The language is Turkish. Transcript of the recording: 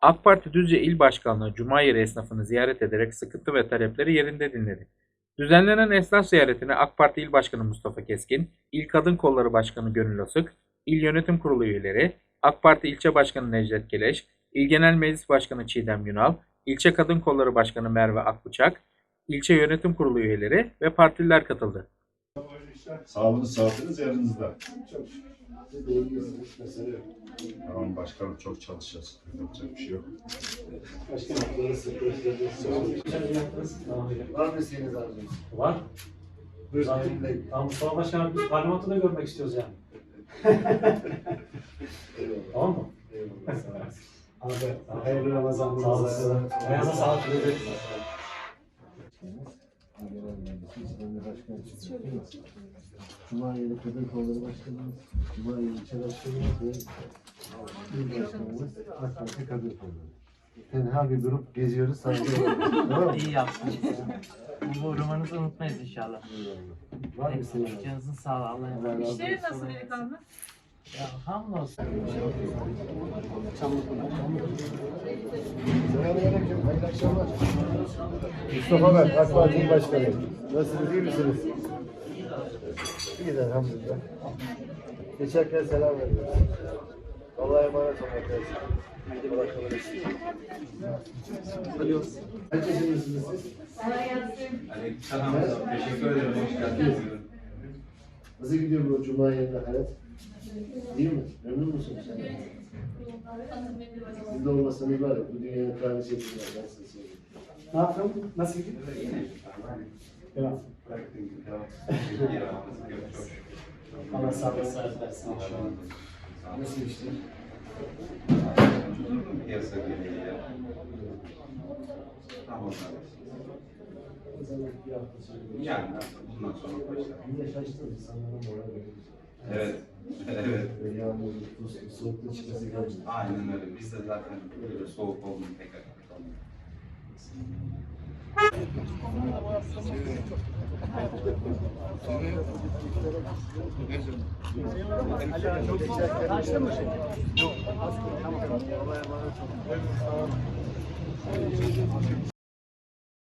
AK Parti Düzce İl Başkanlığı Cuma yeri esnafını ziyaret ederek sıkıntı ve talepleri yerinde dinledi. Düzenlenen esnaf ziyaretine AK Parti İl Başkanı Mustafa Keskin, İl Kadın Kolları Başkanı Gönül Asık, İl Yönetim Kurulu üyeleri, AK Parti İlçe Başkanı Necdet Geleş, İl Genel Meclis Başkanı Çiğdem Yunal, İlçe Kadın Kolları Başkanı Merve Akbıçak, İlçe Yönetim Kurulu üyeleri ve partililer katıldı. Sağlığınız, saatiniz yanınızda. Çok. Siz de ilgilisiniz. Mesele yok. Tamam başkanım çok çalışacağız. Yapacak bir şey yok. Başka noktaları sıkıyorsunuz. Var mı isteğiniz arzunuz? Var. Buyurun. Zaten-. Tamam Mustafa Başkanım biz parlamentoda görmek istiyoruz yani. Tamam mı? Eyvallah. Abi, Hayırlı Ramazanlar. Sağ olasın. Ayağına sağlık dileriz. Cuma yeri Kadın Kolları Başkanımız, Cuma yeri İlçe Başkanımız ve İl Başkanımız AK Parti Kadın Kolları. Tenha bir grup geziyoruz sadece. tamam mı? İyi yaptınız. Bu uğramanızı unutmayız inşallah. Var mı isteğiniz? Canınızın sağlığı Allah'a emanet. Olsun. İşleri nasıl delikanlı? Ya hamdolsun. Selamünaleyküm. Hayırlı akşamlar. Mustafa ben, AK Parti Başkanı. Nasılsınız, iyi misiniz? İyiyiz elhamdülillah. Geçerken selam veriyoruz. Allah'a emanet olun arkadaşlar. Haydi bırakalım. Kaç yaşındasınız siz? Teşekkür ederim. Hoş geldiniz. Nasıl gidiyor bu Cuma yerinde hayat? İyi mi? Memnun musunuz? Siz de olmasanız var ya, bu dünyanın tanesi yapacağız. Ben size söyleyeyim. Ne yaptın? Nasıl gidiyor? Devam. Allah sağlık sıhhat versin. Nasıl işte? Piyasa gereği ya. Tamam. Yani bundan sonra başlar. Bir de şaştım insanların moral veriyor. Evet. Yağmur, buz, soğukta çıkması geldi. Aynen öyle. Biz de zaten böyle soğuk olduğunu pek Yok. Allah'a emanet olun.